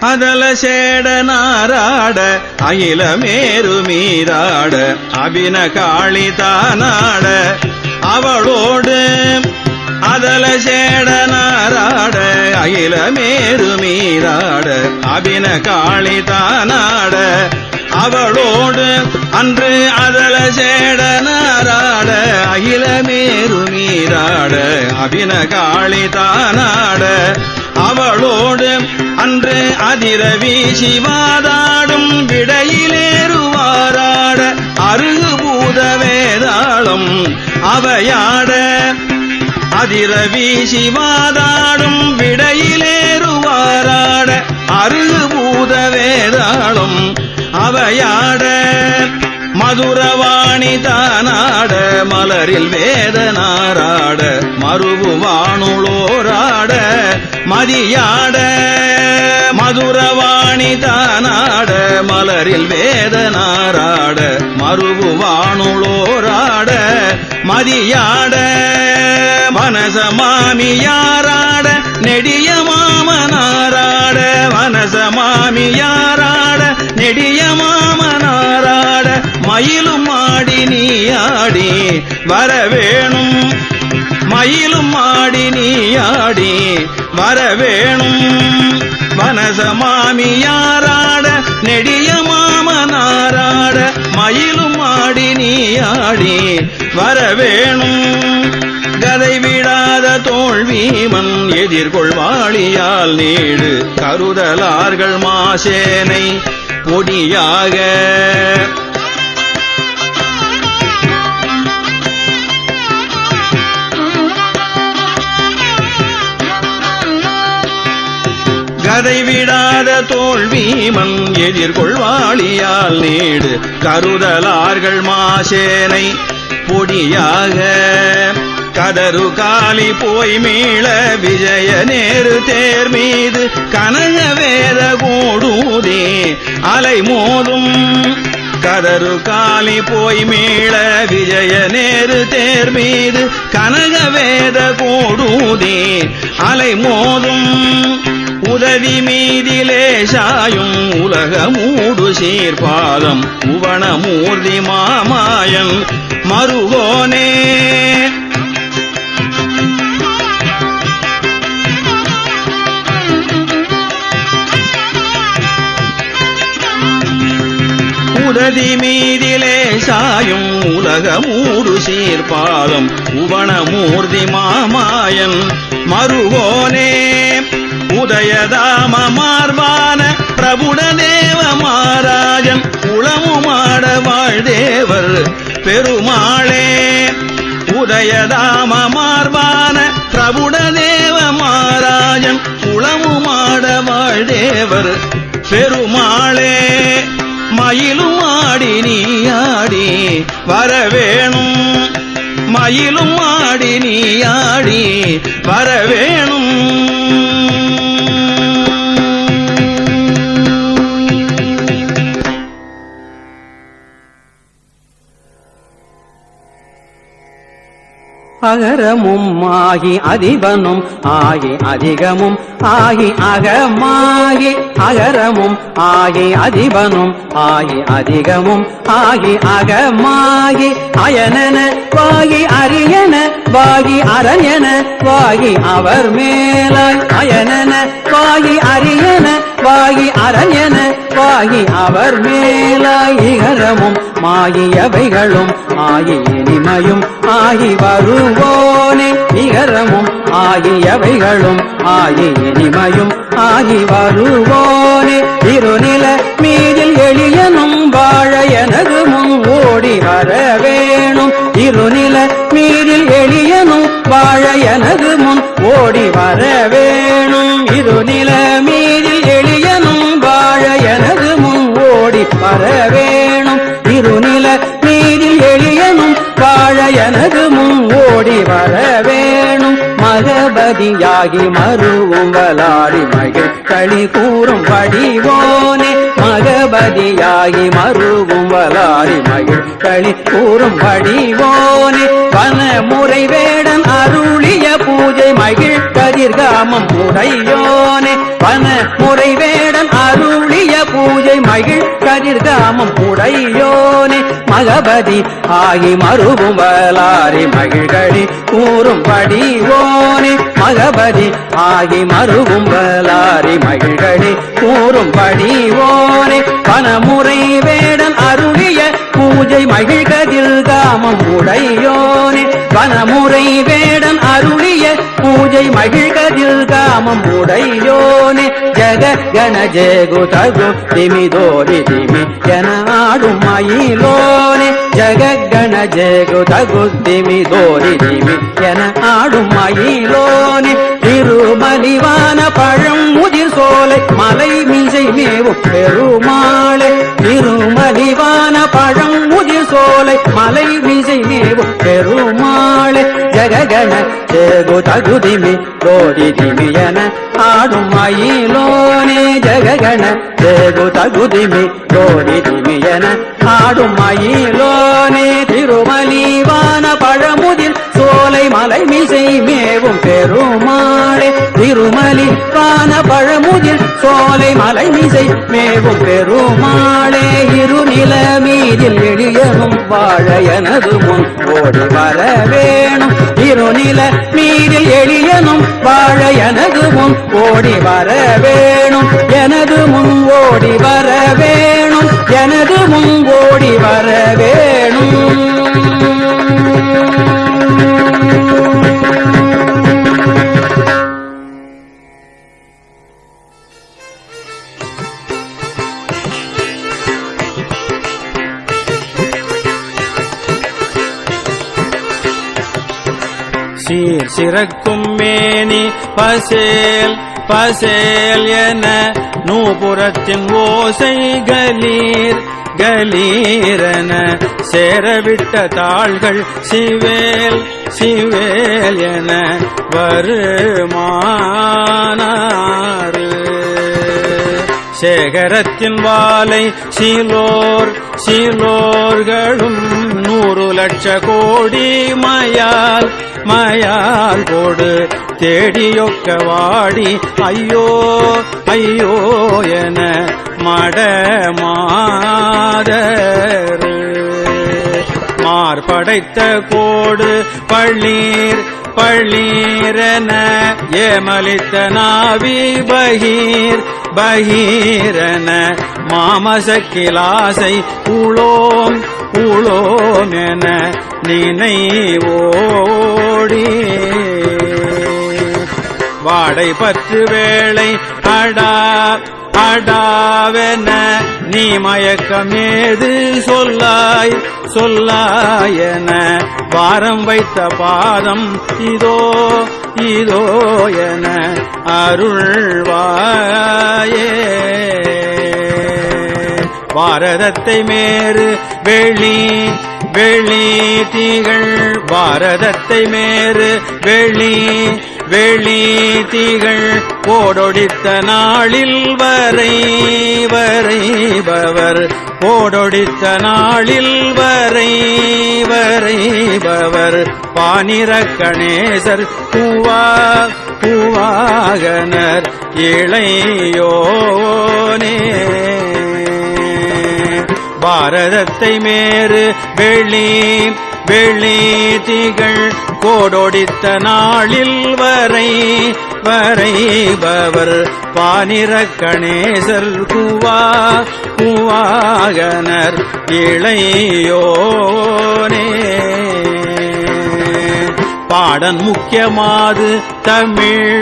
அதல சேட நாராட அகில மேரு மீராட அபின காளி தானாட. அவளோடு அதல சேட நாராட அகில மேரு மீராட அபின காளி தானாட. அவளோடு அன்று அதல சேட நாராட அகில மேரு மீராட அபின காளி தானாட. அவளோடு அன்று அதிரவி சிவாதாடும் விடையிலேறுவாராட அருகு பூத வேதாளம் அவையாட அதிரவி சிவாதாடும் விடையிலேறுவாராட அருகு பூத வேதாளம் அவையாட மதுரவாணி தானாட மலரில் வேதனாராட மறுபு வானுளோராட மதியாட மதுரவாணி தானாட மலரில் வேதனாராட மறுபுவானுளோராட மதியாட மனசமாமியாராட நெடிய மாமனாராட மனசமாமியாராட நெடிய மாமனாராட மயிலும் ஆடி நீ ஆடி வரவேணும். மயிலும் ஆடி நீ ஆடி வரவேணும். வனசமாமியாராட நெடிய மாமனாராட மயிலும் ஆடி நீ ஆடி வரவேணும். கதை விடாத தோல்வீமன் எதிர்கொள்வாளியால் நீடு கருதலார்கள் மாசேனை பொடியாக. கதை விடாத தோல்வீமன் எதிர்கொள்வாளியால் நீடு. கருதலார்கள் மாசேனை பொடியாக. கதரு காலி போய் மீள விஜய நேரு தேர் மீது. கனக வேத கூடூதே அலை மோதும். கதரு காலி போய் மீள விஜய நேரு தேர் மீது. கனக வேத கூடூதே அலை மோதும். உதவி மீதிலே சாயும் உலக மூடு சீர்பாதம் உவனமூர்த்தி மாமாயன் மருகோனே. உதவி மீதிலே சாயும் உலக மூடு சீர்பாதம் உவனமூர்த்தி மாமாயன் மருகோனே. உதயதாம மார்பான பிரபுட தேவ மாராஜன் உளமுமாட வாழ்தேவர் பெருமாளே. உதயதாம மார்பான பிரபுட தேவ மாராஜன் உளமுமாட வாழ்தேவர் பெருமாளே. மயிலும் ஆடி நீ ஆடி வரவேணும். மயிலும் ஆடி நீ ஆடி வரவேணும். அகரமும் ஆகி அதிபனும் ஆகி அதிகமும் ஆகி அகமாகி அகரமும் ஆகி அதிபனும் ஆகி அதிகமும் ஆகி அகமாகி அயனன வாகி அரியன வாகி அரண்யன வாகி அவர் மேலாய் அயனன வாகி அரியன வாகி அரண்யன வாகி அவர் மேலாய் இகரமும் மாகியவைகளும் ஆகி இனிமையும் ஆகி வருவோனே நிகரமும் ஆகியவைகளும் ஆகி இனிமையும் ஆகி வருவோனே இருநில மீதில் எளியனும் வாழ எனது முன் ஓடி வர வேணும். இருநில மீதில் எளியனும் வாழ எனது முன் ஓடி வர மகபதியாகி மருவும் வலாடி மகிழ் களி கூறும் வடிவோனே. மகபதியாகி மருவும் வலாடி மகிழ் களி கூறும் வடிவோனே. வன முறை வேடன் அருளிய பூஜை மகிழ் கதிர்காமம் உடையோனே. வன முறை வேடன் அருள் மகிழ் கதிர்காமம் உடையோனே மகபதி ஆகி மறுவும் வலாரி மகிழ்கடி கூறும் படிவோனே மகபதி ஆகி மறுவும் வலாரி மகிழ்கடி கூறும் படிவோனே பணமுறை வேடன் அருளிய பூஜை மகிழ்கதில் காமம் உடையோனே பணமுறை வேடன் அருளிய பூஜை மகிழ்கதில் காமம் உடையோனே ஜக கண ஜேகு தகு திமி தோரி திமி என ஆடும் மயிலோனே. ஜக கண ஜேகு தகு திமி தோரி திமி என ஆடும் மயிலோனே. திருமலிவான பழம் முதிர் சோலை மலை மீசை மேவு பெருமாளே. திருமலிவான பழம் முதிர் சோலை மலை மீசை மேவு பெருமாள். ஜககண ஜேகு தகுதிமி கோடி திமியன ஆடும் மயிலோனே ஜககண ஜேகு தகுதிமி கோடி திமியன ஆடும் மயிலோனே திருமலிவான பழமுதிர் சோலை மலை மிசை மேவும் பெருமாளே. திருமலி வான பழமுதில் சோலை மலை மிசை மேவும் பெருமாளே. இருநில மீதில் எளியனும் வாழ எனது முன் ஓடி வர வேணும். இருநில மீதில் எளியனும் வாழ எனது முன் ஓடி வர வேணும். எனது முன் ஓடி சீர் சிறக்கும் மேனி பசேல் பசேல் என நூபுரத்தின் ஓசை கலீர் கலீரன சேரவிட்ட தாள்கள் சிவேல் சிவேல் என வருமானாறு. சேகரத்தின் வாலை சீலோர் சீலோர்களும் நூறு லட்ச கோடி மயால் மயால் போடு தேடியொக்க வாடி ஐயோ ஐயோ என மடமாதரு. மார்படைத்த கோடு பள்ளீர் பள்ளீரன ஏமலித்த நாவி பகீர் பகீரென மாமசக்கிலாசை உளோம் உளோம் என நினைவோடி. வாடை பற்று வேளை அடா அடாவென நீ மயக்கமேது சொல்லாய் சொல்லாயன வாரம் வைத்த பாதம் இதோ இதோ என அருள்வாயே. பாரதத்தை மேறு வெளி வெளி தீகள் பாரதத்தை மேறு வெளி வெளி தீகள் போடொடித்த நாளில் வரை வரைபவர் போடொடித்த நாளில் வரை வரைபவர் பானிர கணேசர் பூவா பூவாகனர் இளையோனே. பாரதத்தை மேறு வெள்ளி வெள்ளி திகழ் கோடொடித்த நாளில் வரை வரைபவர் பானிர கணேசர் குவா குவாகனர் இளையோனே. பாடன் முக்கியமாது தமிழ்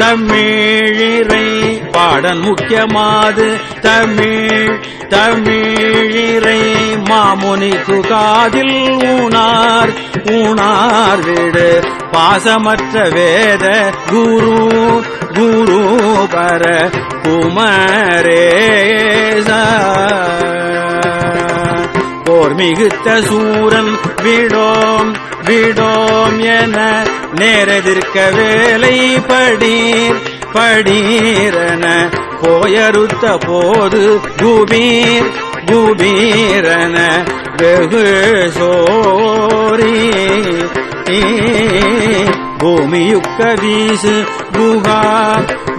தமிழிரை பாடன் முக்கியமாது தமிழ் தமிழிரை மாமுனி துகாதில் ஊனார் ஊனார் வீடு பாசமற்ற வேத குரு குரு பர குமரேச போர் மிகுத்த சூரன் விடோம் விடோம் என நேரெதிர்க்க வேலை படீர் படீரன போயறுத்த போது குபீர் குபீரன வெகு சோரி. பூமியுக்க வீசு குகா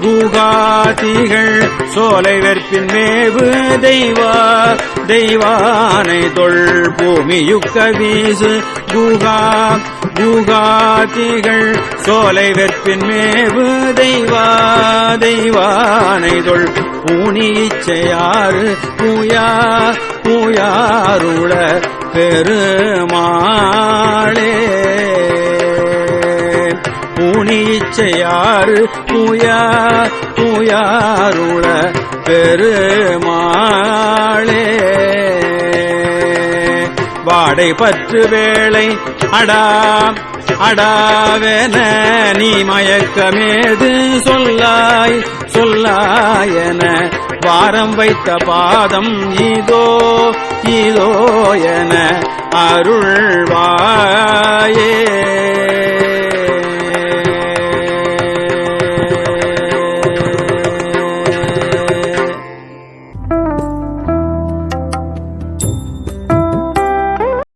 குகாதிகள் சோலை வெற்பின் மேவு தெய்வா தெய்வானை தொல் பூமியுக்க வீசு குகா குகாதிகள் சோலை வெற்பின் மேவு தெய்வா தெய்வானைதொள் பூனி இச்சையாறு பூயா பூயாருள பெருமாளே. பூனிச்சையாறு பூயா பூயாருள பெருமாளே. வாடை பற்று வேளை. அடா அடாவென நீ மயக்கமேது சொல்லாய் சொல்லாயன வாரம் வைத்த பாதம் இதோ இதோ என அருள்வாயே.